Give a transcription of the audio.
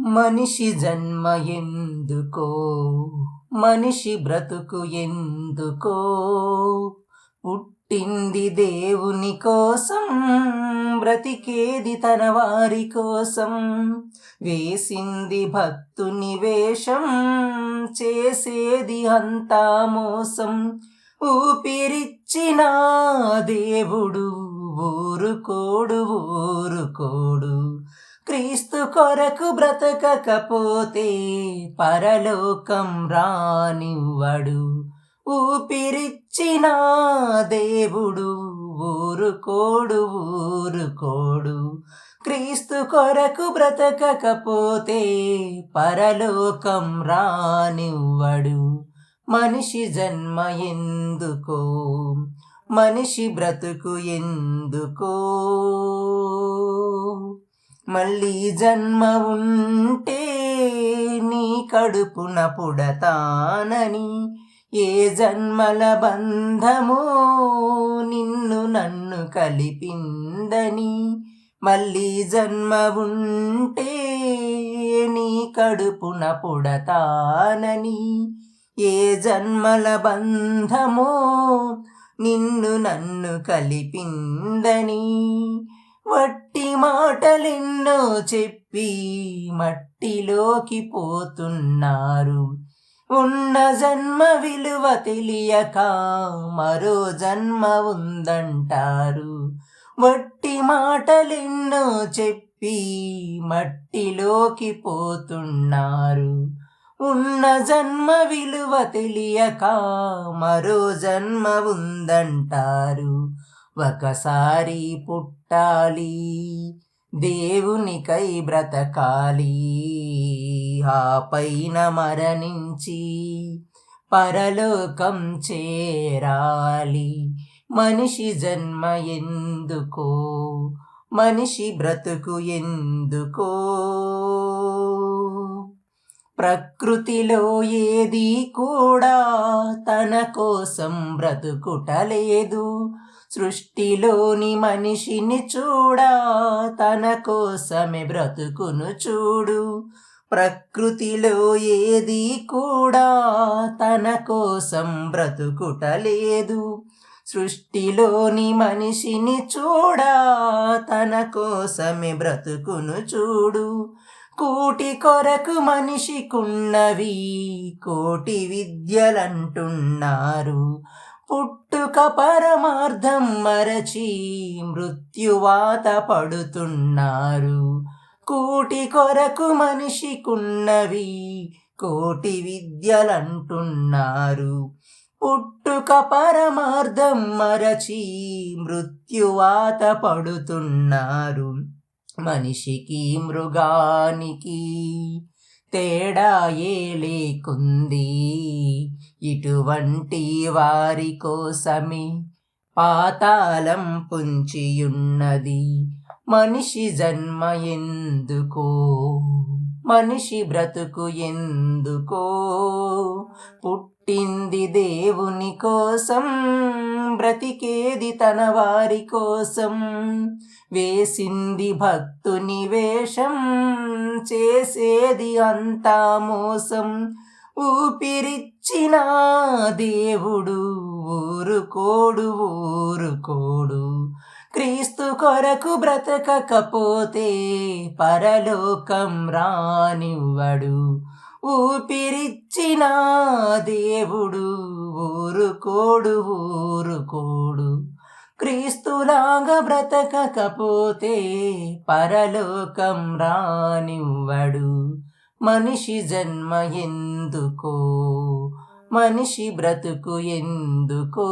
మనిషి జన్మ ఎందుకో? మనిషి బ్రతుకు ఎందుకో? పుట్టింది దేవుని కోసం బ్రతికేది తన వారి కోసం. వేసింది భక్తుని వేషం చేసేది అంతా మోసం. ఊపిరిచ్చిన దేవుడు ఊరుకోడు ఊరుకోడు. క్రీస్తు కొరకు బ్రతకకపోతే పరలోకం రానివ్వడు. ఊపిరిచ్చిన దేవుడు ఊరుకోడు ఊరుకోడు. క్రీస్తు కొరకు బ్రతకకపోతే పరలోకం రానివ్వడు. మనిషి జన్మ ఎందుకో? మనిషి బ్రతుకు ఎందుకో? మళ్ళీ జన్మ ఉంటే నీ కడుపున పుడతానని ఏ జన్మల బంధమో నిన్ను నన్ను కలిపిందని మళ్ళీ జన్మ ఉంటే నీ కడుపున పుడతానని ఏ జన్మల బంధమో నిన్ను నన్ను కలిపిందని వట్టి మాటలెన్నో చెప్పి మట్టిలోకి పోతున్నారు. ఉన్న జన్మ విలువ తెలియక మరో జన్మ ఉందంటారు. వట్టి మాటలెన్నో చెప్పి మట్టిలోకి పోతున్నారు. ఉన్న జన్మ విలువ తెలియక మరో జన్మ ఉందంటారు. ఒకసారి పెట్టాలి దేవునికై బ్రతకాలి. ఆ పైన మరణించి పరలోకం చేరాలి. మనిషి జన్మ ఎందుకో? మనిషి బ్రతుకు ఎందుకో? ప్రకృతిలో ఏది కూడా తన కోసం బ్రతుకుటలేదు. సృష్టిలోని మనిషిని చూడా తన కోసమే బ్రతుకును చూడు. ప్రకృతిలో ఏది కూడా తన కోసం బ్రతుకుటలేదు. సృష్టిలోని మనిషిని చూడా తన కోసమే బ్రతుకును చూడు. కూటి కొరకు మనిషికున్నవి కోటి విద్యలంటున్నారు. పుట్టుక పరమార్థం మరచి మృత్యువాత పడుతున్నారు. కూటి కొరకు మనిషికున్నవి కోటి విద్యలంటున్నారు. పుట్టుక పరమార్థం మరచి మృత్యువాత పడుతున్నారు. మనిషికి మృగానికి తేడా ఏ లేకుంది ఇటువంటి వారి కోసమే పాతాళం పుంచియున్నది. మనిషి జన్మ ఎందుకో? మనిషి బ్రతుకు ఎందుకో? పుట్టింది దేవుని కోసం బ్రతికేది తన వారి కోసం. వేసింది భక్తుని వేషం చేసేది అంతా మోసం. ఊపిరిచ్చిన దేవుడు ఊరుకోడు ఊరుకోడు. క్రీస్తు కొరకు బ్రతకకపోతే పరలోకం రానివ్వడు. ఊపిరిచ్చిన దేవుడు ఊరుకోడు ఊరుకోడు. క్రీస్తులాగా బ్రతకకపోతే పరలోకం రానివ్వడు. మనిషి జన్మ ఎందుకో? మనిషి బ్రతుకు ఎందుకో?